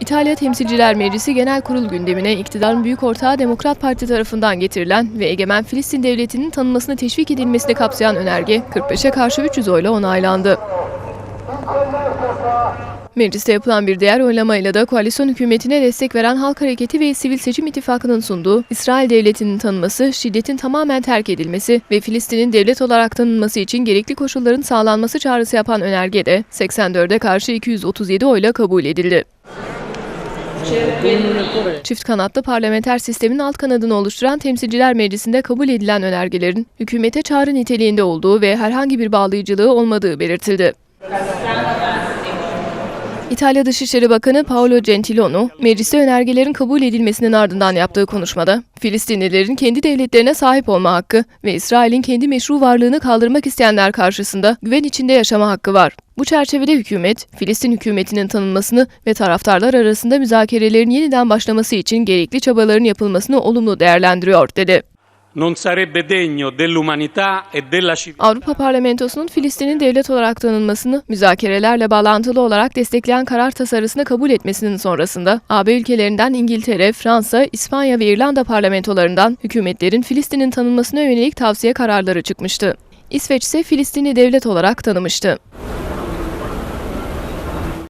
İtalya Temsilciler Meclisi Genel Kurul gündemine iktidarın büyük ortağı Demokrat Parti tarafından getirilen ve egemen Filistin devletinin tanınmasını teşvik edilmesini kapsayan önerge 45'e karşı 300 oyla onaylandı. Mecliste yapılan bir diğer oylamayla da koalisyon hükümetine destek veren Halk Hareketi ve Sivil Seçim İttifakı'nın sunduğu İsrail devletinin tanınması, şiddetin tamamen terk edilmesi ve Filistin'in devlet olarak tanınması için gerekli koşulların sağlanması çağrısı yapan önerge de 84'e karşı 237 oyla kabul edildi. Çift kanatlı parlamenter sistemin alt kanadını oluşturan Temsilciler Meclisi'nde kabul edilen önergelerin hükümete çağrı niteliğinde olduğu ve herhangi bir bağlayıcılığı olmadığı belirtildi. İtalya Dışişleri Bakanı Paolo Gentiloni, mecliste önergelerin kabul edilmesinin ardından yaptığı konuşmada, Filistinlilerin kendi devletlerine sahip olma hakkı ve İsrail'in kendi meşru varlığını kaldırmak isteyenler karşısında güven içinde yaşama hakkı var. Bu çerçevede hükümet, Filistin hükümetinin tanınmasını ve taraftarlar arasında müzakerelerin yeniden başlaması için gerekli çabaların yapılmasını olumlu değerlendiriyor, dedi. E. Avrupa Parlamentosu'nun Filistin'in devlet olarak tanınmasını müzakerelerle bağlantılı olarak destekleyen karar tasarısını kabul etmesinin sonrasında AB ülkelerinden İngiltere, Fransa, İspanya ve İrlanda parlamentolarından hükümetlerin Filistin'in tanınmasına yönelik tavsiye kararları çıkmıştı. İsveç ise Filistin'i devlet olarak tanımıştı.